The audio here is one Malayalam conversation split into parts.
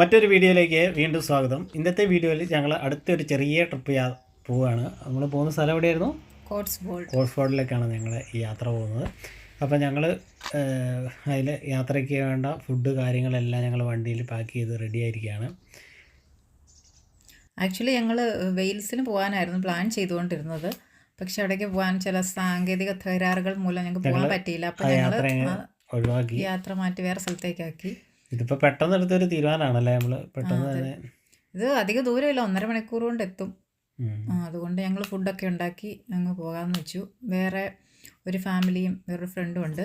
മറ്റൊരു വീഡിയോയിലേക്ക് വീണ്ടും സ്വാഗതം. ഇന്നത്തെ വീഡിയോയിൽ ഞങ്ങൾ അടുത്തൊരു ചെറിയ ട്രിപ്പ് യാ പോവുകയാണ്. നമ്മൾ പോകുന്ന സ്ഥലം എവിടെയായിരുന്നു? കോട്സ് ബോൾഡ് കോഴിക്കോടിലേക്കാണ് ഞങ്ങൾ ഈ യാത്ര പോകുന്നത്. അപ്പോൾ ഞങ്ങൾ അതിൽ യാത്രയ്ക്ക് വേണ്ട ഫുഡ് കാര്യങ്ങളെല്ലാം ഞങ്ങൾ വണ്ടിയിൽ പാക്ക് ചെയ്ത് റെഡി ആയിരിക്കുകയാണ്. ആക്ച്വലി ഞങ്ങൾ വെയിൽസിന് പോകാനായിരുന്നു പ്ലാൻ ചെയ്തുകൊണ്ടിരുന്നത്. പക്ഷെ അവിടേക്ക് പോകാൻ ചില സാങ്കേതിക തകരാറുകൾ മൂലം ഞങ്ങൾക്ക് പോകാൻ പറ്റിയില്ല. അപ്പോൾ ഞങ്ങൾ ഒഴിവാക്കി. യാത്ര മാറ്റി വേറെ സ്ഥലത്തേക്കാക്കി ഇതിപ്പോൾ പെട്ടെന്ന് എടുത്തൊരു തീരുമാനമാണല്ലേ നമ്മൾ പെട്ടെന്ന് തന്നെ. ഇത് അധിക ദൂരമില്ല. ഒന്നര മണിക്കൂർ കൊണ്ട് എത്തും. അതുകൊണ്ട് ഞങ്ങൾ ഫുഡൊക്കെ ഉണ്ടാക്കി അങ്ങ് പോകാമെന്ന് വെച്ചു. വേറെ ഒരു ഫാമിലിയും വേറൊരു ഫ്രണ്ടും ഉണ്ട്.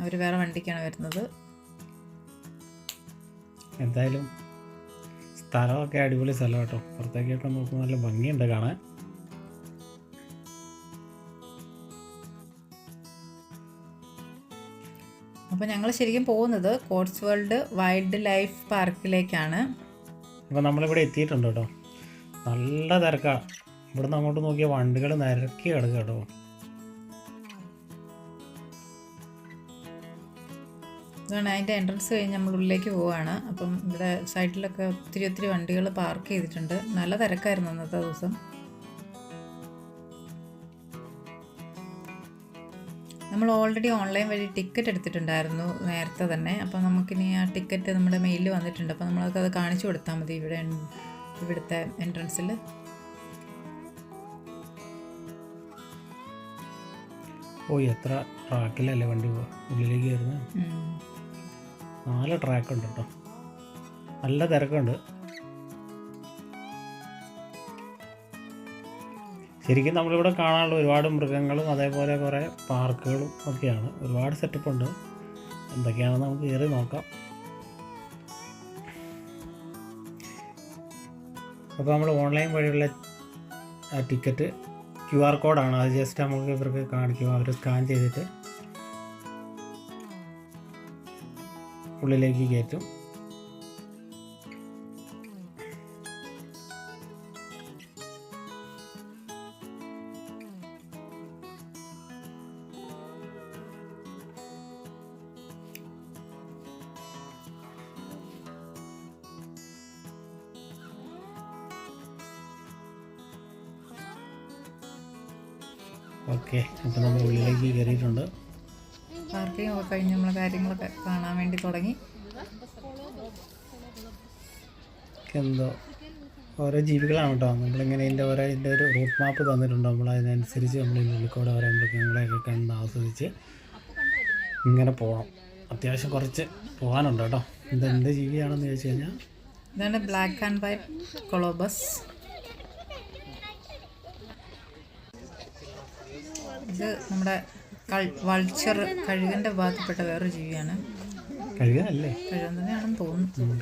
അവർ വേറെ വണ്ടിക്കാണ് വരുന്നത്. എന്തായാലും സ്ഥലമൊക്കെ അടിപൊളി സ്ഥലം കേട്ടോ പുറത്തേക്കൊക്കെ നോക്കുമ്പോൾ നല്ല ഭംഗിയുണ്ട് കാണാൻ. അപ്പോൾ ഞങ്ങൾ ശരിക്കും പോകുന്നത് കോട്സ് വേൾഡ് വൈൽഡ് ലൈഫ് പാർക്കിലേക്കാണ്. അപ്പോൾ നമ്മളിവിടെ എത്തിയിട്ടുണ്ട് കേട്ടോ. നല്ല തിരക്കാണ് ഇവിടുന്ന് അങ്ങോട്ട് നോക്കിയ വണ്ടികൾ നിരക്കി കിടക്കുക കേട്ടോ. ഇതാണ് അതിന്റെ എൻട്രൻസ് കഴിഞ്ഞ് നമ്മൾ ഉള്ളിലേക്ക് പോവുകയാണ് അപ്പം ഇവിടെ സൈഡിലൊക്കെ ഒത്തിരി ഒത്തിരി വണ്ടികൾ പാർക്ക് ചെയ്തിട്ടുണ്ട്. നല്ല തിരക്കായിരുന്നു അന്നത്തെ ദിവസം. നമ്മൾ ഓൾറെഡി ഓൺലൈൻ വഴി ടിക്കറ്റ് എടുത്തിട്ടുണ്ടായിരുന്നു നേരത്തെ തന്നെ. അപ്പോൾ നമുക്കിനി ആ ടിക്കറ്റ് നമ്മുടെ മെയിലിൽ വന്നിട്ടുണ്ട്. അപ്പോൾ നമ്മൾക്ക് അത് കാണിച്ചു കൊടുത്താൽ മതി ഇവിടെ ഇവിടുത്തെ എൻട്രൻസിൽ ഓ എത്ര ട്രാക്കിലല്ലേ വണ്ടി ഉള്ളിലേക്ക് കയറുന്നത് നാല് ട്രാക്ക് ഉണ്ട് കേട്ടോ നല്ല തിരക്കുണ്ട്. ശരിക്കും നമ്മളിവിടെ കാണാനുള്ള ഒരുപാട് മൃഗങ്ങളും അതേപോലെ കുറേ പാർക്കുകളും ഒക്കെയാണ്. ഒരുപാട് സെറ്റപ്പ് ഉണ്ട് എന്തൊക്കെയാണെന്ന് നമുക്ക് കയറി നോക്കാം. അപ്പോൾ നമ്മൾ ഓൺലൈൻ വഴിയുള്ള ടിക്കറ്റ് ക്യു ആർ കോഡാണ്. അത് ജസ്റ്റ് നമുക്ക് ഇവർക്ക് കാണിക്കും. അവർ സ്കാൻ ചെയ്തിട്ട് ഉള്ളിലേക്ക് കയറ്റും. തുടങ്ങി. എന്തോ ഓരോ ജീവികളാണ് കേട്ടോ. നമ്മളിങ്ങനെ ഇതിന്റെ ഓരോ ഇതിന്റെ ഒരു റൂട്ട് മാപ്പ് തന്നിട്ടുണ്ട്. നമ്മൾ അതിനനുസരിച്ച് നമ്മൾ ഉള്ളിക്കൂടെ ഓരോ മൃഗങ്ങളെയൊക്കെ കണ്ട് ആസ്വദിച്ച് ഇങ്ങനെ പോകണം അത്യാവശ്യം കുറച്ച് പോകാനുണ്ട് കേട്ടോ. ഇതെന്ത് ജീവിയാണെന്ന് ചോദിച്ചു കഴിഞ്ഞാൽ ഇതാണ് ബ്ലാക്ക് ആൻഡ് വൈറ്റ് കൊളോബസ് ഇത് നമ്മുടെ വൾച്ചർ കഴുകന്റെ ഭാഗത്തിൽപ്പെട്ട വേറൊരു ജീവിയാണ്. കഴുകനല്ലേ? കഴുകൻ തന്നെയാണെന്ന് തോന്നുന്നു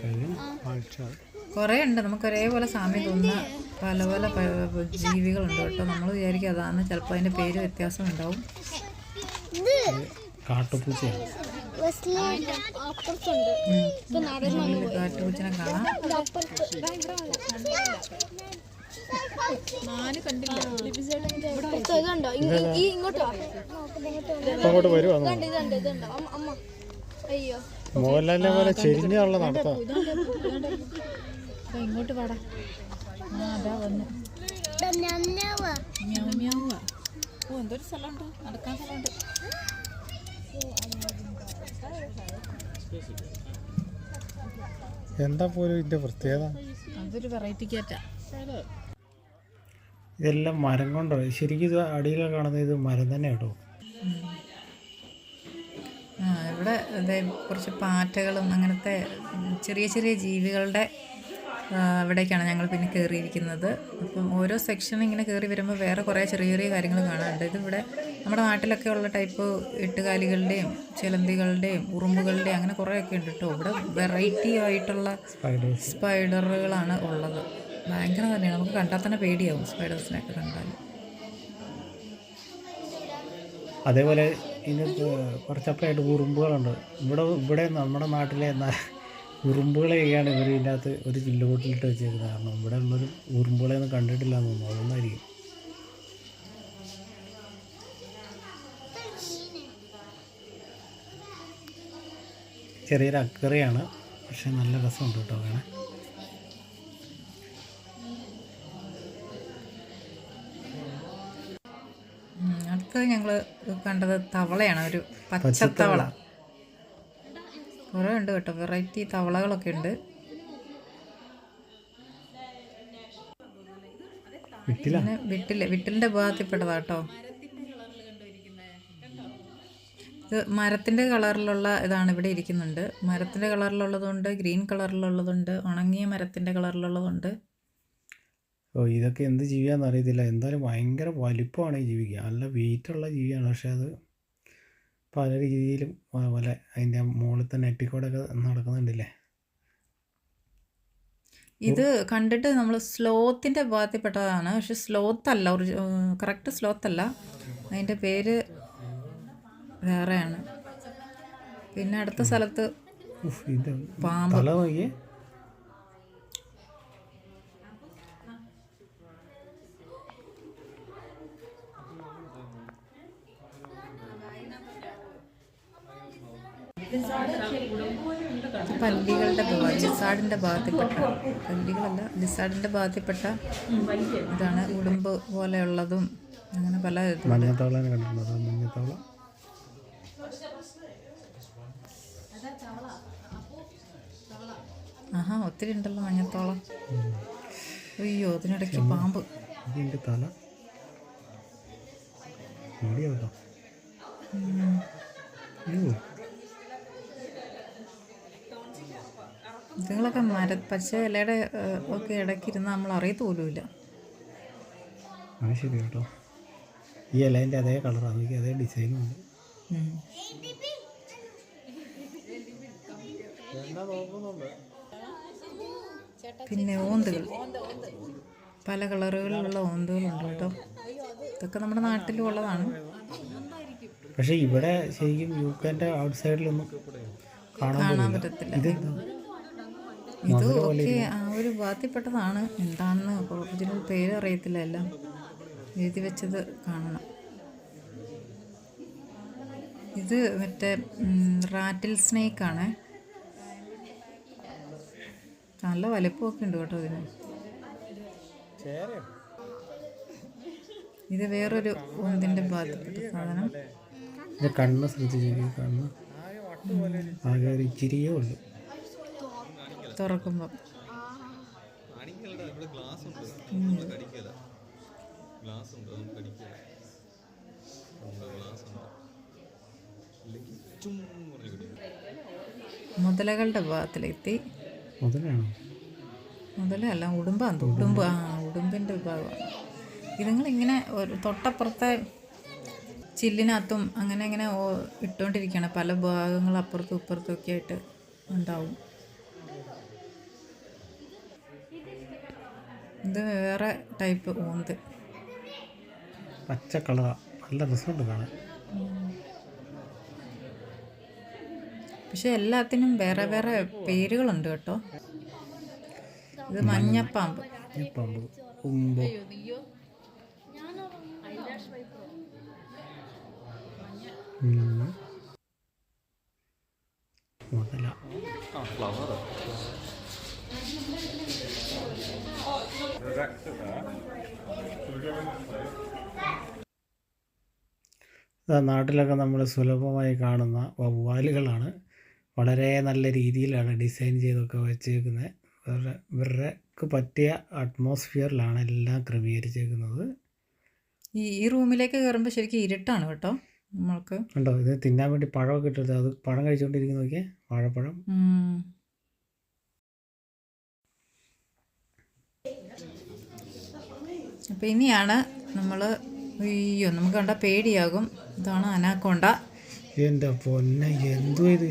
കുറേ ഉണ്ട്. നമുക്ക് ഒരേപോലെ സാമ്യം തോന്നുന്ന പല പല ജീവികളുണ്ട് കേട്ടോ. നമ്മൾ വിചാരിക്കും അതാണ്. ചിലപ്പോൾ അതിന്റെ പേര് വ്യത്യാസം ഉണ്ടാവും. കാട്ടുപൂച്ചയാണ്. കാട്ടുപൂച്ചനെ കാണാം. ഇങ്ങോട്ട് വരുവാ അയ്യോ. മോഹൻലാലിനെ പോലെ ചെരിഞ്ഞുള്ള നടത്താം ഇങ്ങോട്ട് പാടാം ആ അതാ വന്നു മ്യാവ് മ്യാവുവാ. ഓ എന്തൊരു സ്ഥലമുണ്ട് നടക്കാൻ സ്ഥലമുണ്ട് എന്താ പോലും ഇതിന്റെ പ്രത്യേകത? അതൊരു വെറൈറ്റി ഇതെല്ലാം മരം കൊണ്ടോ? ശരിക്കും ഇത് അടിയിലൊക്കെ കാണുന്നത് ഇത് മരം തന്നെ കേട്ടോ. ഇവിടെ ഇതേ കുറച്ച് പാറ്റകളും അങ്ങനത്തെ ചെറിയ ചെറിയ ജീവികളുടെ അവിടേക്കാണ് ഞങ്ങൾ പിന്നെ കയറിയിരിക്കുന്നത് അപ്പം ഓരോ സെക്ഷൻ ഇങ്ങനെ കയറി വരുമ്പോൾ വേറെ കുറേ ചെറിയ ചെറിയ കാര്യങ്ങൾ കാണാനുണ്ട്. ഇതിവിടെ നമ്മുടെ നാട്ടിലൊക്കെ ഉള്ള ടൈപ്പ് എട്ടുകാലികളുടെയും ചിലന്തികളുടെയും ഉറുമ്പുകളുടെയും അങ്ങനെ കുറേയൊക്കെ ഉണ്ട് കേട്ടോ ഇവിടെ വെറൈറ്റി ആയിട്ടുള്ള സ്പൈഡറുകളാണ് ഉള്ളത്. ഭയങ്കര തന്നെയാണ് നമുക്ക് കണ്ടാൽ തന്നെ പേടിയാവും സ്പൈഡേഴ്സിനെയൊക്കെ കണ്ടാൽ. അതേപോലെ ഇതിന് കുറച്ചപ്പുറമായിട്ട് ഉറുമ്പുകളുണ്ട്. ഇവിടെ ഇവിടെ നമ്മുടെ നാട്ടിലെ ഉറുമ്പുകളെയൊക്കെയാണ് ഇവർ ഇതിന്റെ അകത്ത് ഒരു ചില്ലുകൂട്ടിലിട്ട് വെച്ചേക്കുന്നത്. കാരണം ഇവിടെ ഉള്ളൊരു ഉറുമ്പുകളെ ഒന്നും കണ്ടിട്ടില്ല എന്ന് തോന്നുന്നു. അതുകൊണ്ടായിരിക്കും ചെറിയൊരു അക്കറിയാണ്. പക്ഷെ നല്ല രസമുണ്ട് കേട്ടോ. കാണാൻ. ഉം, അടുത്തത് ഞങ്ങൾ കണ്ടത് തവളയാണ് ഒരു പച്ചത്തവള. കുറേ ഉണ്ട് കേട്ടോ വെറൈറ്റി തവളകളൊക്കെ ഉണ്ട്. പിന്നെ വിട്ടിൽ വിട്ടിലിന്റെ ഭാഗത്തിൽപ്പെട്ടതാ കേട്ടോ. ഇത് മരത്തിന്റെ കളറിലുള്ള ഇതാണ് ഇവിടെ ഇരിക്കുന്നുണ്ട്. മരത്തിന്റെ കളറിലുള്ളതുണ്ട് ഗ്രീൻ കളറിലുള്ളതുണ്ട് ഉണങ്ങിയ മരത്തിന്റെ കളറിലുള്ളതുണ്ട്. ഓ ഇതൊക്കെ എന്ത് ജീവിയാണെന്ന് അറിയത്തില്ല. എന്തായാലും ഭയങ്കര വലിപ്പമാണ് ഈ ജീവിക്ക്. നല്ല വെയിറ്റുള്ള ജീവിയാണ്. പക്ഷെ അത് പല രീതിയിലും അതുപോലെ അതിന്റെ മുകളിൽ തന്നെ എട്ടിക്കോടൊക്കെ നടക്കുന്നുണ്ടല്ലേ? ഇത് കണ്ടിട്ട് നമ്മൾ സ്ലോത്തിന്റെ ഭാഗത്തിൽപ്പെട്ടതാണ്. പക്ഷെ സ്ലോത്ത് അല്ല കറക്റ്റ് സ്ലോത്ത് അല്ല അതിന്റെ പേര് വേറെയാണ്. പിന്നെ അടുത്ത സ്ഥലത്ത് പാമ്പ്. പല്ലികളുടെ നിസാടിന്റെ ഭാഗത്തിൽപ്പെട്ട പല്ലികളല്ല നിസാടിന്റെ ഭാഗത്തിൽപ്പെട്ട ഇതാണ് ഉടുമ്പ് പോലെയുള്ളതും അങ്ങനെ പല മഞ്ഞത്തവള ആഹാ ഒത്തിരി ഉണ്ടല്ലോ മഞ്ഞത്തോളം. അയ്യോ അതിനിടയ്ക്ക് പാമ്പ്. ഇതിന്റെ തല. പേടിയാ ഇതുങ്ങളൊക്കെ മര പച്ച ഇലയുടെ ഒക്കെ ഇടയ്ക്കിരുന്ന് നമ്മൾ അറിയത്ത് പോലുമില്ല അത് ശരി കേട്ടോ. ഈ ഇലേന്റെ അതേ കളറാണ് എനിക്ക് അതേ ഡിസൈനും ഉണ്ട്. പിന്നെ ഓന്തുകൾ. പല കളറുകളിലുള്ള ഓന്തുകളുണ്ട് കേട്ടോ. ഇതൊക്കെ നമ്മുടെ നാട്ടിലും ഉള്ളതാണ് പക്ഷേ ഇവിടെ ശരിക്കും യു കെന്റെ ഔട്ട് സൈഡിലൊന്നും കാണാൻ കാണാൻ പറ്റത്തില്ല. ഇത് ഇത് ഒക്കെ ആ ഒരു ഭാഗത്തിൽപ്പെട്ടതാണ് എന്താണെന്ന് ഒറിജിനൽ പേര് അറിയത്തില്ല എല്ലാം. എഴുതി വെച്ചത് കാണണം. ഇത് മറ്റേ റാറ്റിൽ ആണ്. നല്ല വലിപ്പമൊക്കെ ഉണ്ട് കേട്ടോ ഇതിന്. ഇത് വേറൊരു ഒന്നിന്റെ ഭാഗത്തിൽപ്പെട്ട സാധനം. കണ്ണ് ശ്രദ്ധിച്ചു കണ്ണ് ആകെ ഒരു ഇച്ചിരിയേ ഉള്ളൂ തുറക്കുമ്പം. മുതലകളുടെ വിഭാഗത്തിലെത്തി. മുതലല്ല ഉടുമ്പാന്ന് തോന്നുന്നു. ഉടുമ്പ് ആ ഉടുമ്പിന്റെ വിഭാഗമാണ്. ഇതുങ്ങളിങ്ങനെ ഒരു തൊട്ടപ്പുറത്തെ ചില്ലിനകത്തും അങ്ങനെ ഇങ്ങനെ ഓ- ഇട്ടുകൊണ്ടിരിക്കുകയാണ് പല ഭാഗങ്ങൾ അപ്പുറത്തും ഇപ്പുറത്തും ഒക്കെ ആയിട്ട് ഉണ്ടാവും. ഇത് വേറെ ടൈപ്പ് ഊന്ത് പച്ച കളറാ നല്ല രസമുണ്ട് കാണാൻ പക്ഷെ എല്ലാത്തിനും വേറെ വേറെ പേരുകളുണ്ട് കേട്ടോ ഇത് മഞ്ഞപ്പാമ്പ്. മുതല നാട്ടിലൊക്കെ നമ്മൾ സുലഭമായി കാണുന്ന വവ്വാലുകളാണ്. വളരെ നല്ല രീതിയിലാണ് ഡിസൈൻ ചെയ്തൊക്കെ വെച്ചേക്കുന്നത്. ഇവരുടെ ഇവർക്ക് പറ്റിയ അറ്റ്മോസ്ഫിയറിലാണ് എല്ലാം ക്രമീകരിച്ചേക്കുന്നത്. ഈ ഈ റൂമിലേക്ക് കയറുമ്പോൾ ശരിക്കും ഇരുട്ടാണ് കേട്ടോ നമ്മൾക്ക്. ഉണ്ടോ ഇത് തിന്നാൻ വേണ്ടി പഴമൊക്കെ ഇട്ടത് അത് പഴം കഴിച്ചുകൊണ്ടിരിക്കുന്ന നോക്കിയേ. വാഴപ്പഴം. അപ്പോൾ ഇനിയാണ് നമ്മൾ അയ്യോ നമുക്ക് കണ്ട പേടിയാകും. ഇതാണ് അനാക്കോണ്ട. എന്റെ പൊന്നെ എന്തോ ഇത്.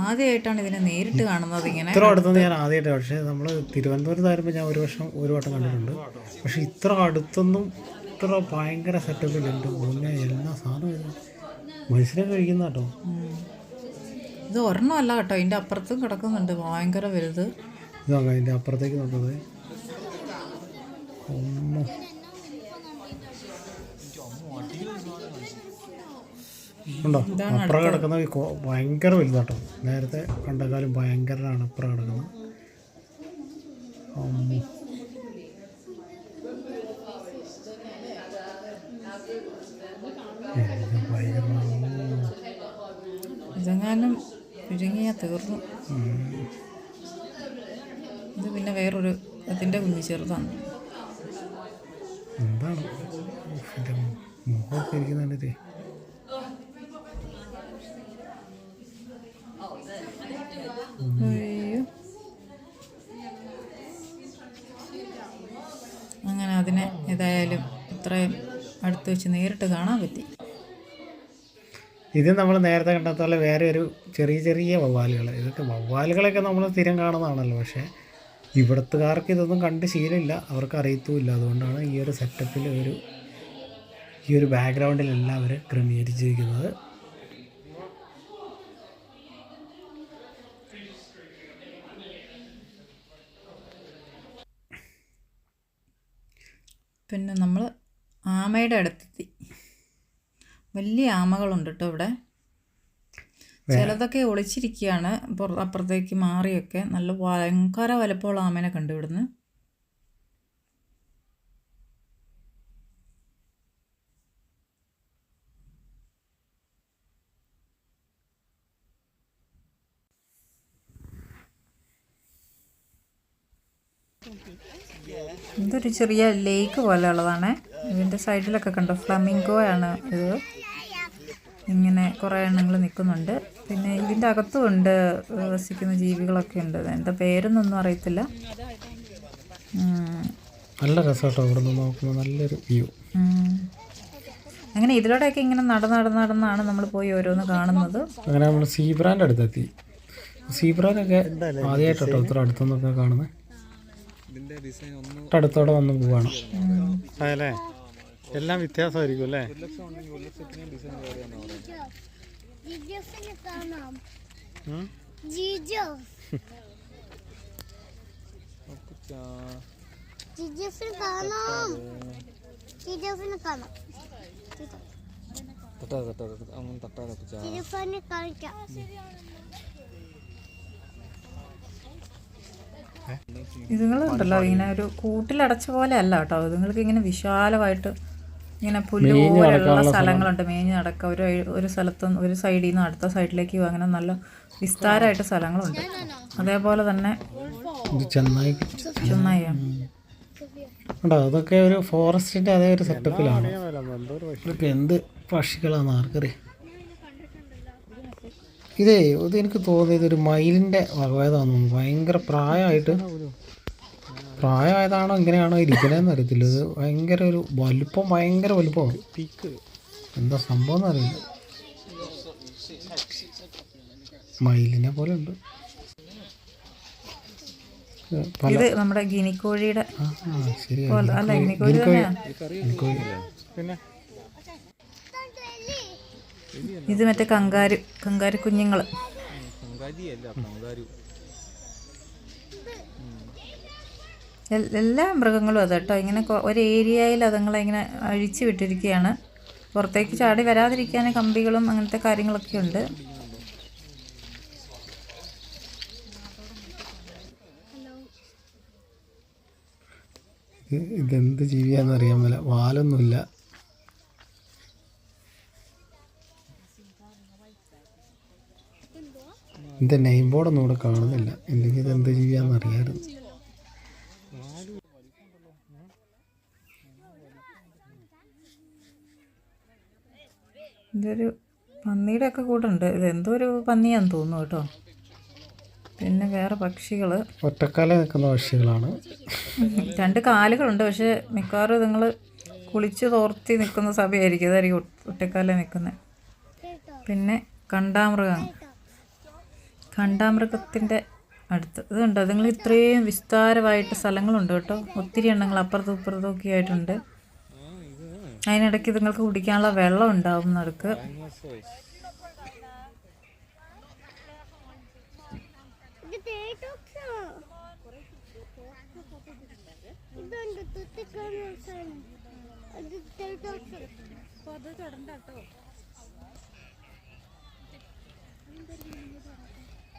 ആദ്യമായിട്ടാണ് ഇതിനെ നേരിട്ട് കാണുന്നത് ഇങ്ങനെ. ഇത്ര അടുത്തൊന്നും ഞാൻ ആദ്യമായിട്ട് പക്ഷേ നമ്മൾ തിരുവനന്തപുരത്ത് ആയിരുമ്പോൾ ഞാൻ ഒരു വർഷം ഒരു വട്ടം കണ്ടിട്ടുണ്ട്. പക്ഷേ ഇത്ര അടുത്തൊന്നും ഇത്ര ഭയങ്കര സെറ്റപ്പിലുണ്ട് പൊന്നെ എല്ലാ സാധനവും മനുഷ്യനെ കഴിക്കുന്ന കേട്ടോ. ഇത് ഒരെണ്ണമല്ല കേട്ടോ. ഇതിന്റെ അപ്പുറത്തും കിടക്കുന്നുണ്ട്. ഭയങ്കര വലുത്. ഇതാ അതിന്റെ അപ്പുറത്തേക്ക് നോക്കുന്നത്. ഉണ്ടോ? അപ്പുറം കിടക്കുന്ന ഭയങ്കര വലുതാട്ടോ. നേരത്തെ കണ്ടക്കാലം ഭയങ്കരനാണ് അപ്പുറം കിടക്കുന്നത്. ഭയങ്കരമാണ്. ഇതെങ്ങാനും വിഴുങ്ങിയാൽ തീർന്നു. ഇത് പിന്നെ വേറൊരു അതിന്റെ കുഞ്ഞു ചെറുതാണ്. ഇരിക്കുന്നുണ്ടേ അയ്യോ. അങ്ങനെ അതിനെ ഏതായാലും ഇത്രയും അടുത്ത് വെച്ച് നേരിട്ട് കാണാൻ പറ്റി. ഇത് നമ്മൾ നേരത്തെ കണ്ടെത്തുള്ള വേറെ ഒരു ചെറിയ ചെറിയ വവ്വാലുകൾ. ഇതൊക്കെ വവ്വാലുകളൊക്കെ നമ്മൾ സ്ഥിരം കാണുന്നതാണല്ലോ. പക്ഷേ ഇവിടത്തുകാർക്ക് ഇതൊന്നും കണ്ട് ശീലമില്ല. അവർക്ക് അറിയത്തുമില്ല അതുകൊണ്ടാണ് ഈ ഒരു സെറ്റപ്പിൽ ഒരു ഈ ഒരു ബാക്ക്ഗ്രൗണ്ടിലല്ല അവർ ക്രമീകരിച്ചിരിക്കുന്നത്. പിന്നെ നമ്മൾ ആമയുടെ അടുത്തെത്തി. വലിയ ആമകളുണ്ട് കേട്ടോ ഇവിടെ. ചിലതൊക്കെ ഒളിച്ചിരിക്കുകയാണ്. പുറ- അപ്പുറത്തേക്ക് മാറിയൊക്കെ നല്ല ഭയങ്കര വലപ്പോൾ ആമേനെ കണ്ടു ഇവിടുന്ന്. ഇതൊരു ചെറിയ ലേക്ക് പോലെ ഉള്ളതാണ് ഇതിന്റെ സൈഡിലൊക്കെ കണ്ടോ ഫ്ലമിംഗോ ആണ് ഇത്. ഇങ്ങനെ കുറേ എണ്ണങ്ങൾ നിൽക്കുന്നുണ്ട്. പിന്നെ ഇതിന്റെ അകത്തും ഉണ്ട് വസിക്കുന്ന ജീവികളൊക്കെ ഉണ്ട്. എന്താ പേരൊന്നൊന്നും അറിയത്തില്ല. നല്ല രസമാട്ടോ ഇവിടെ നിന്ന് നോക്കുമ്പോൾ നല്ലൊരു വ്യൂ. അങ്ങനെ ഇതിലൂടെയൊക്കെ ഇങ്ങനെ നടന്ന് നടന്ന് നടന്നാണ് നമ്മൾ പോയി ഓരോന്ന് കാണുന്നത്. അങ്ങനെ നമ്മൾ സീബ്രാന്റെ അടുത്തെത്തി. സീബ്രാനൊക്കെ ആദ്യമായിട്ടോ ഇത്ര അടുത്തുനിന്നൊക്കെ കാണുന്നത്. അടുത്തോടെ വന്ന് പോവാണ്. അതല്ലേ എല്ലാം വ്യത്യാസമായിരിക്കും അല്ലേ? ജിജോസിനെ കാണാം ഉം? ജിജോ ജിജോസിനെ കാണാം ജിജോസിനെ കാണാം ജിജോസിനെ കാണിക്കാം ഇതുങ്ങളുണ്ടല്ലോ ഇങ്ങനെ ഒരു കൂട്ടിലടച്ച പോലെ അല്ല കേട്ടോ. ഇതുങ്ങൾക്ക് ഇങ്ങനെ വിശാലമായിട്ട് ഇങ്ങനെ പുല്ല് പോലെയുള്ള സ്ഥലങ്ങളുണ്ട്. മേഞ്ഞ് നടക്കുക ഒരു ഒരു സ്ഥലത്ത് ഒരു സൈഡിൽ നിന്ന് അടുത്ത സൈഡിലേക്ക് പോകും അങ്ങനെ നല്ല വിസ്താരമായിട്ട് സ്ഥലങ്ങളുണ്ട്. അതേപോലെ തന്നെ ചെന്നായി. അതൊക്കെ ഒരു ഫോറസ്റ്റിന്റെ അതേ ഒരു സെറ്റപ്പിലാണ് എന്ത് പക്ഷികളാണെന്ന് ആർക്കറിയാം. ഇതേ ഇത് എനിക്ക് തോന്നിയത് ഒരു മയിലിന്റെ വകഭേദമാണെന്ന് തോന്നുന്നു. ഭയങ്കര പ്രായമായിട്ട് പ്രായമായതാണോ എങ്ങനെയാണോ ഇരിക്കണതെന്ന് അറിയത്തില്ല. ഇത് ഭയങ്കര ഒരു വലുപ്പം ഭയങ്കര വലുപ്പമാണ് എന്താ സംഭവം എന്നറിയില്ല. മയിലിനെ പോലെ ഉണ്ട്. ഇത് നമ്മുടെ ഗിനിക്കോഴിയുടെ അല്ല ഗിനിക്കോഴി പിന്നെ ഇത് മറ്റേ കങ്കാരു കങ്കാരു കുഞ്ഞുങ്ങൾ എല്ലാ മൃഗങ്ങളും അത് കേട്ടോ ഇങ്ങനെ ഒരു ഏരിയയിൽ അതുങ്ങളെ ഇങ്ങനെ അഴിച്ചു വിട്ടിരിക്കുകയാണ് പുറത്തേക്ക് ചാടി വരാതിരിക്കാൻ കമ്പികളും അങ്ങനത്തെ കാര്യങ്ങളൊക്കെ ഉണ്ട്. ഇത് ഇതെന്ത് ജീവിയാന്ന് അറിയാൻ മേല. വാലൊന്നുമില്ല ഇതിന്റെ നെയിം ബോർഡൊന്നും ഇവിടെ കാണുന്നില്ല. ഇല്ലെങ്കിൽ ഇത് എന്ത് ജീവിയാന്ന് അറിയാമായിരുന്നു ഇതൊരു പന്നിയുടെ ഒക്കെ കൂട്ടുണ്ട്. ഇത് എന്തോ ഒരു പന്നിയാന്ന് തോന്നുന്നു കേട്ടോ. പിന്നെ വേറെ പക്ഷികൾ ഒറ്റക്കാല നിൽക്കുന്ന പക്ഷികളാണ്. രണ്ട് കാലുകളുണ്ട്. പക്ഷെ മിക്കവാറും നിങ്ങൾ കുളിച്ച് തോർത്തി നിൽക്കുന്ന സഭയായിരിക്കും ഇതായിരിക്കും ഒറ്റക്കാലം നിൽക്കുന്നത് പിന്നെ കണ്ടാമൃഗം. കണ്ടാമൃഗത്തിന്റെ അടുത്ത്. ഇതുണ്ട്. അതുങ്ങൾ ഇത്രയും വിസ്താരമായിട്ട് സ്ഥലങ്ങളുണ്ട് കേട്ടോ. ഒത്തിരി എണ്ണങ്ങൾ അപ്പുറത്തും ഇപ്പുറത്തും ഒക്കെ ആയിട്ടുണ്ട്. അതിനിടയ്ക്ക് നിങ്ങൾക്ക് കുടിക്കാനുള്ള വെള്ളം ഉണ്ടാവും നടുക്ക്. തേട്ടോക്സാ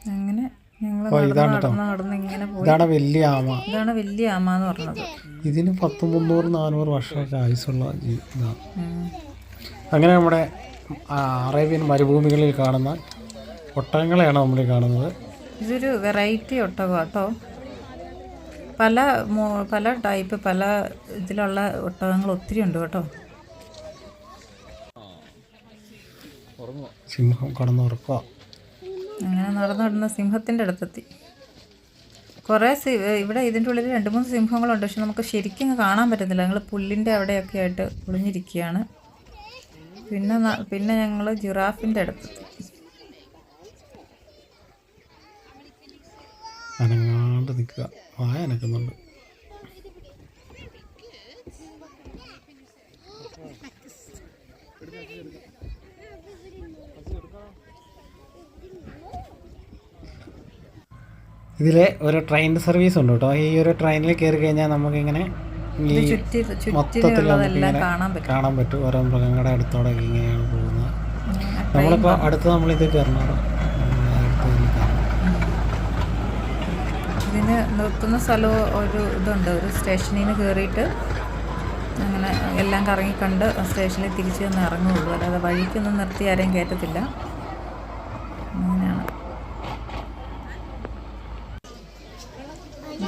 ഞങ്ങൾ ഇതാണ് നടന്ന് ഇങ്ങനെ പോയി. ഇതാണ് വലിയ ആമ. ഇതാണ് വലിയ ആമ എന്ന് പറഞ്ഞത്. ഇതിന് പത്ത് മുന്നൂറ് നാനൂറ് വർഷമൊക്കെ ആയുസുള്ള ഇതാണ് അങ്ങനെ നമ്മുടെ അറേബ്യൻ മരുഭൂമികളിൽ കാണുന്ന ഒട്ടകങ്ങളെയാണ് നമ്മൾ കാണുന്നത്. ഇതൊരു വെറൈറ്റി ഒട്ടകം കേട്ടോ പല പല ടൈപ്പ് പല ഇതിലുള്ള ഒട്ടകങ്ങൾ ഒത്തിരി ഉണ്ട് കേട്ടോ. സിംഹം കടന്നുറക്കുക അങ്ങനെ നടന്നു നടന്ന സിംഹത്തിന്റെ അടുത്തെത്തി. കുറേ സി ഇവിടെ ഇതിന്റെ ഉള്ളിൽ രണ്ട് മൂന്ന് സിംഹങ്ങളുണ്ട്. പക്ഷെ നമുക്ക് ശരിക്കും കാണാൻ പറ്റുന്നില്ല ഞങ്ങൾ പുല്ലിന്റെ അവിടെയൊക്കെ ആയിട്ട് ഒളിഞ്ഞിരിക്കുകയാണ്. പിന്നെ പിന്നെ ഞങ്ങൾ ജിറാഫിന്റെ അടുത്തെത്തി. അനങ്ങാണ്ട് നിൽക്കുക. വായ അനക്കുന്നുണ്ട്. ഇതിലെ ഒരു ട്രെയിൻ സർവീസ് ഉണ്ട് കേട്ടോ. ഈ ഒരു ട്രെയിനിൽ കയറി കഴിഞ്ഞാൽ നമുക്കിങ്ങനെ ഈ മൊത്തത്തിൽ കാണാൻ പറ്റും. ഓരോ മൃഗങ്ങളുടെ അടുത്തോടെ ഇങ്ങനെയാണ് പോകുന്നത്. നമ്മളിപ്പോൾ അടുത്ത് നമ്മളിത് കയറണം ഇതിൽ. ഇതിന് നിർത്തുന്ന സ്ഥലവും ഒരു ഇതുണ്ട്. ഒരു സ്റ്റേഷനിൽ നിന്ന് കയറിയിട്ട് അങ്ങനെ എല്ലാം കറങ്ങി കണ്ട് സ്റ്റേഷനിൽ തിരിച്ച് നിന്ന് ഇറങ്ങുള്ളൂ. അല്ലാതെ വഴിക്കൊന്നും നിർത്തി ആരെയും കയറ്റത്തില്ല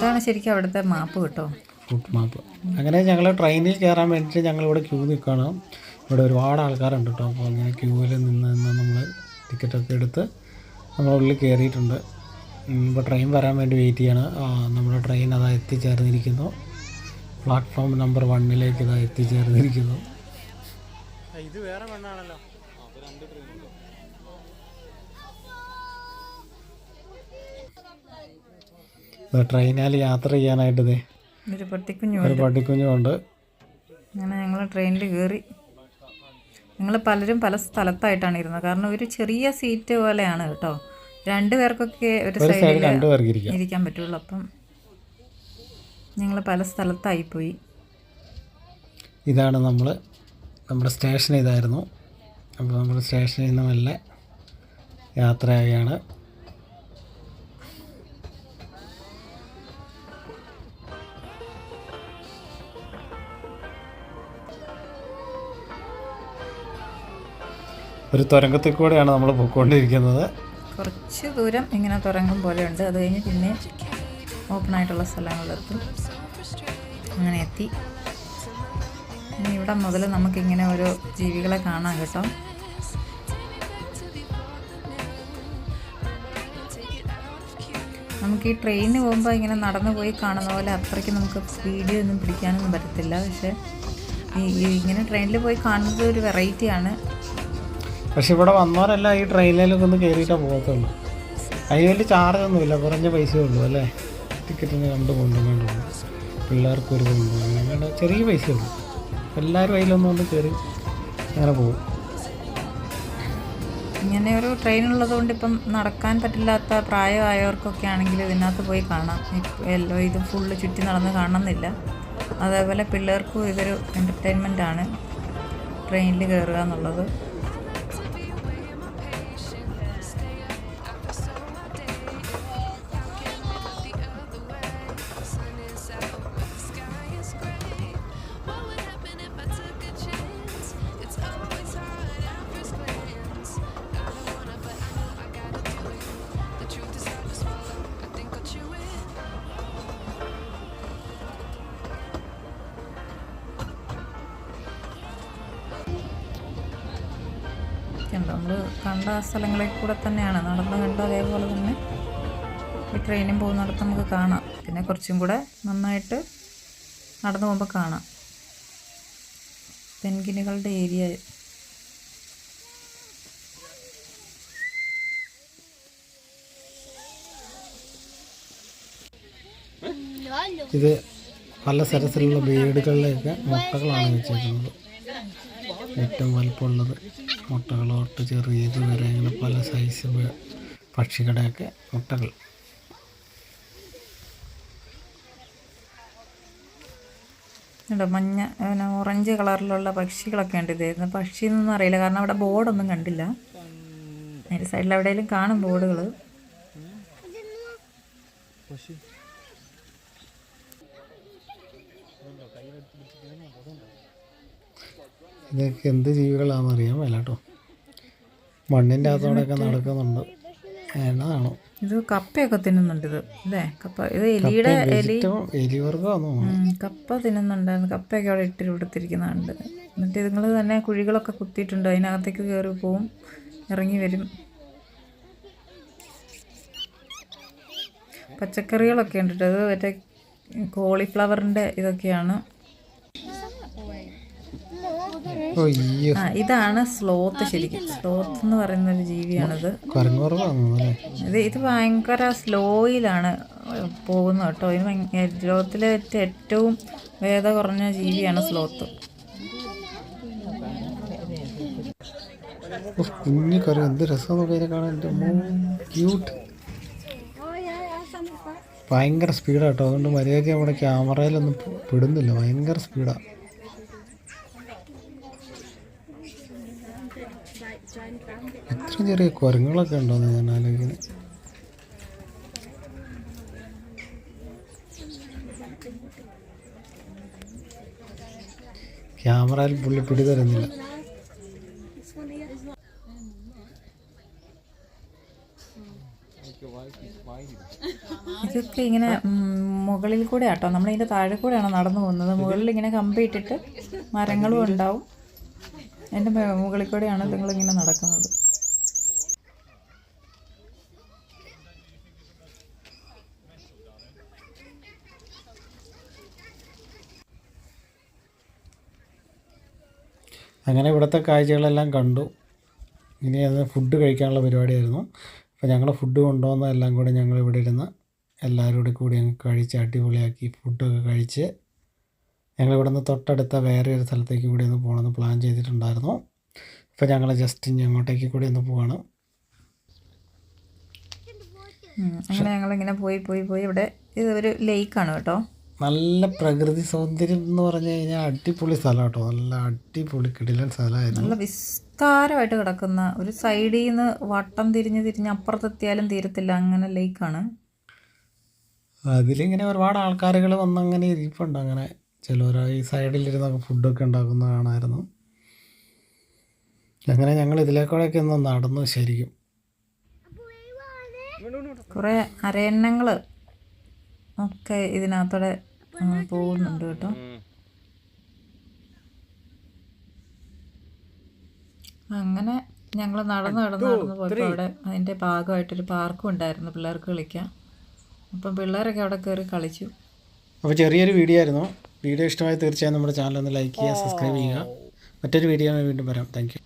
ഇതാണ് ശരിക്കും അവിടുത്തെ മാപ്പ് കേട്ടോ. Route map. അങ്ങനെ ഞങ്ങൾ ട്രെയിനിൽ കയറാൻ വേണ്ടിയിട്ട് ഞങ്ങൾ ഇവിടെ ക്യൂ നിൽക്കുകയാണ്. ഇവിടെ ഒരുപാട് ആൾക്കാരുണ്ട് കേട്ടോ. അപ്പോൾ അങ്ങനെ ക്യൂവിൽ നിന്ന് നിന്ന് നമ്മൾ ടിക്കറ്റൊക്കെ എടുത്ത് നമ്മൾ ഉള്ളിൽ കയറിയിട്ടുണ്ട് ഇപ്പോൾ ട്രെയിൻ വരാൻ വേണ്ടി വെയിറ്റ് ചെയ്യാണ്. നമ്മുടെ ട്രെയിൻ അതാ എത്തിച്ചേർന്നിരിക്കുന്നു. പ്ലാറ്റ്ഫോം നമ്പർ വണ്ണിലേക്ക് ഇതാ എത്തിച്ചേർന്നിരിക്കുന്നു. ഇത് വേറെ മണ്ണാണല്ലോ. ട്രെയിനാൽ യാത്ര ചെയ്യാനായിട്ട് ദേ. ഒരു പട്ടിക്കുഞ്ഞു ഒരു പട്ടിക്കുഞ്ഞുണ്ട് അങ്ങനെ ഞങ്ങൾ ട്രെയിനിൽ കയറി ഞങ്ങൾ പലരും പല സ്ഥലത്തായിട്ടാണ് ഇരുന്നത്. കാരണം ഒരു ചെറിയ സീറ്റ് പോലെയാണ് കേട്ടോ. രണ്ട് പേർക്കൊക്കെ ഒരു സൈഡിൽ ഇരിക്കാൻ പറ്റുള്ളൂ. അപ്പം ഞങ്ങൾ പല സ്ഥലത്തായി പോയി ഇതാണ് നമ്മൾ നമ്മുടെ സ്റ്റേഷൻ ഇതായിരുന്നു. അപ്പോൾ നമ്മൾ സ്റ്റേഷനിൽ നിന്ന് മെല്ലെ യാത്രയാവുകയാണ് ഒരു തുരങ്കത്തിൽ കൂടെയാണ് നമ്മൾ പോയിക്കൊണ്ടിരിക്കുന്നത് കുറച്ച് ദൂരം ഇങ്ങനെ തുരങ്കം പോലെയുണ്ട്. അത് കഴിഞ്ഞ് പിന്നെ ഓപ്പൺ ആയിട്ടുള്ള സ്ഥലങ്ങളിലെത്തും. അങ്ങനെ എത്തി. ഇനി ഇവിടെ മുതൽ നമുക്കിങ്ങനെ ഓരോ ജീവികളെ കാണാം കേട്ടോ. നമുക്ക് ഈ ട്രെയിനിന് പോകുമ്പോൾ ഇങ്ങനെ നടന്നു പോയി കാണുന്ന പോലെ അത്രയ്ക്ക് നമുക്ക് വീഡിയോ ഒന്നും പിടിക്കാനൊന്നും പറ്റത്തില്ല. പക്ഷേ ഈ ഇങ്ങനെ ട്രെയിനിൽ പോയി കാണുന്നത് ഒരു വെറൈറ്റിയാണ് പക്ഷെ ഇവിടെ വന്നവരെല്ലാം ഈ ട്രെയിനിലൊക്കെ ഒന്ന് കയറിയിട്ടേ പോകത്തുള്ളൂ. അതിന് വലിയ ചാർജ് ഒന്നുമില്ല കുറഞ്ഞ പൈസയേ ഉള്ളൂ അല്ലേ? ടിക്കറ്റിന് രണ്ട് കൊണ്ടും വേണ്ടുള്ളൂ പിള്ളേർക്ക് ഒരു കൊണ്ടും ചെറിയ പൈസയേ ഉള്ളൂ. എല്ലാവരും അതിലൊന്നും കൊണ്ട് കയറി അങ്ങനെ പോകും. ഇങ്ങനെ ഒരു ട്രെയിൻ ഉള്ളതുകൊണ്ട് ഇപ്പം നടക്കാൻ പറ്റില്ലാത്ത പ്രായമായവർക്കൊക്കെ ആണെങ്കിൽ ഇതിനകത്ത് പോയി കാണാം. എല്ലോ ഇത് ഫുള്ള് ചുറ്റി നടന്ന് കാണുന്നില്ല. അതേപോലെ പിള്ളേർക്കും ഇതൊരു എന്റർടൈൻമെന്റ് ആണ്. ട്രെയിനിൽ കയറുക എന്നുള്ളത്. നമ്മൾ കണ്ട സ്ഥലങ്ങളിൽ കൂടെ തന്നെയാണ്. നടന്ന് കണ്ട അതേപോലെ തന്നെ ഈ ട്രെയിനും പോകുന്നിടത്ത് നമുക്ക് കാണാം. പിന്നെ കുറച്ചും കൂടെ നന്നായിട്ട് നടന്നു പോകുമ്പോൾ കാണാം. പെൻഗിനുകളുടെ ഏരിയ. ഇത് പല തരത്തിലുള്ള ബേഡുകളിലെയൊക്കെ മുട്ടകളാണ് വെച്ചേക്കുന്നത് ഏറ്റവും വലുപ്പമുള്ളത്. മുട്ടകളോട്ട് ചെറിയത് വരെ അങ്ങനെ പല സൈസ് പക്ഷികളുടെയൊക്കെ മുട്ടകൾ. ഇവിടെ മഞ്ഞ പിന്നെ ഓറഞ്ച് കളറിലുള്ള പക്ഷികളൊക്കെ ഉണ്ട്. ഇതായിരുന്നു പക്ഷി എന്നൊന്നും അറിയില്ല. കാരണം അവിടെ ബോർഡൊന്നും കണ്ടില്ല. അതിന്റെ സൈഡിൽ എവിടെയെങ്കിലും കാണും ബോർഡുകൾ ഇതൊക്കെ എന്ത് ജീവികളാണെന്ന് അറിയാൻ മേല കേട്ടോ മണ്ണിന്റെ അകത്തോടെയൊക്കെ നടക്കുന്നുണ്ട്. എന്നതാണോ ഇത് കപ്പയൊക്കെ തിന്നുന്നുണ്ട് ഇത് അല്ലേ കപ്പ ഇത് എലിയുടെ എലി എലിവർഗമാണോ കപ്പ തിന്നുന്നുണ്ടായിരുന്നു. കപ്പയൊക്കെ അവിടെ ഇട്ട് കൊടുത്തിരിക്കുന്നുണ്ട് എന്നിട്ട് ഇതുങ്ങൾ തന്നെ കുഴികളൊക്കെ കുത്തിയിട്ടുണ്ട്. അതിനകത്തേക്ക് കയറി പോവും. ഇറങ്ങി വരും. പച്ചക്കറികളൊക്കെ ഉണ്ട് അത് മറ്റേ കോളിഫ്ലവറിന്റെ ഇതൊക്കെയാണ്. ഇതാണ് സ്ലോത്ത് ശരിക്കും. സ്ലോത്ത് എന്ന് പറയുന്ന ഒരു ജീവിയാണിത്. ഇത് ഇത് ഭയങ്കര സ്ലോയിലാണ് പോകുന്നത് കേട്ടോ. ഇത് ലോകത്തിലെ ഏറ്റവും വേദ കുറഞ്ഞ ജീവിയാണ് സ്ലോത്ത്. എന്ത് രസം കാണാൻ. ക്യൂട്ട് ഭയങ്കര സ്പീഡാട്ടോ കേട്ടോ. അതുകൊണ്ട് മര്യാദയ്ക്ക് നമ്മുടെ ക്യാമറയിലൊന്നും പെടുന്നില്ല. ഭയങ്കര സ്പീഡാണ് ഇത്ര ചെറിയ കുരങ്ങുകളൊക്കെ ഉണ്ടോന്ന് ഞാൻ ആലോചിക്കുന്നത് ക്യാമറയിൽ പുള്ളി പിടി തരുന്നില്ല ഇതൊക്കെ ഇങ്ങനെ മുകളിൽ കൂടെ ആട്ടോ. നമ്മളിതിന്റെ താഴെ കൂടെയാണ് നടന്നു പോകുന്നത്. മുകളിൽ ഇങ്ങനെ കമ്പിയിട്ടിട്ട് മരങ്ങളും ഉണ്ടാവും. എന്റെ മുകളിൽ കൂടെയാണ് നിങ്ങളിങ്ങനെ നടക്കുന്നത്. അങ്ങനെ ഇവിടുത്തെ കാഴ്ചകളെല്ലാം കണ്ടു. ഇനി അത് ഫുഡ് കഴിക്കാനുള്ള പരിപാടിയായിരുന്നു. അപ്പോൾ ഞങ്ങൾ ഫുഡ് കൊണ്ടുവന്നതെല്ലാം കൂടി ഞങ്ങൾ ഇവിടെ ഇരുന്ന് എല്ലാവരും കൂടി അങ്ങ് കഴിച്ച് അടിപൊളിയാക്കി ഫുഡൊക്കെ കഴിച്ച് ഞങ്ങൾ ഇവിടെ നിന്ന് തൊട്ടടുത്ത വേറെ ഒരു സ്ഥലത്തേക്ക് കൂടി ഒന്ന് പോകണമെന്ന് പ്ലാൻ ചെയ്തിട്ടുണ്ടായിരുന്നു. അപ്പോൾ ഞങ്ങൾ ജസ്റ്റ് ഇനി അങ്ങോട്ടേക്ക് കൂടി ഒന്ന് പോവാണ്. അങ്ങനെ ഞങ്ങളിങ്ങനെ പോയി പോയി പോയി. ഇവിടെ ഇത് ഒരു ലേക്കാണ് കേട്ടോ. നല്ല പ്രകൃതി സൗന്ദര്യം എന്ന് പറഞ്ഞു കഴിഞ്ഞാൽ അടിപൊളി സ്ഥലം കേട്ടോ. നല്ല അടിപൊളി കിടിലൻ സ്ഥലമായിരുന്നു. നല്ല വിസ്താരമായിട്ട് കിടക്കുന്ന ഒരു സൈഡിൽ നിന്ന് വട്ടം തിരിഞ്ഞ് തിരിഞ്ഞ് അപ്പുറത്തെത്തിയാലും തീരത്തില്ല. അങ്ങനെ ലേക്കാണ് അതിലിങ്ങനെ ഒരുപാട് ആൾക്കാരുകൾ വന്ന് അങ്ങനെ ഇരിപ്പുണ്ട്. അങ്ങനെ ചിലർ ഈ സൈഡിലിരുന്നൊക്കെ ഫുഡൊക്കെ ഉണ്ടാക്കുന്ന കാണായിരുന്നു. അങ്ങനെ ഞങ്ങൾ ഇതിലേക്കൂടെയൊക്കെ ഒന്ന് നടന്നു ശരിക്കും. കുറേ അരയണ്ണങ്ങൾ ഒക്കെ ഇതിനകത്തൂടെ പോകുന്നുണ്ട് കേട്ടോ. അങ്ങനെ ഞങ്ങൾ നടന്ന് നടന്ന് നടന്ന് പോയപ്പോൾ അവിടെ അതിന്റെ ഭാഗമായിട്ടൊരു പാർക്കും ഉണ്ടായിരുന്നു പിള്ളേർക്ക് കളിക്കാം അപ്പം പിള്ളേരൊക്കെ അവിടെ കയറി കളിച്ചു. അപ്പോൾ ചെറിയൊരു വീഡിയോ ആയിരുന്നു. വീഡിയോ ഇഷ്ടമായി തീർച്ചയായും നമ്മുടെ ചാനൽ ഒന്ന് ലൈക്ക് ചെയ്യുക സബ്സ്ക്രൈബ് ചെയ്യുക. മറ്റൊരു വീഡിയോ വീണ്ടും വരാം. താങ്ക്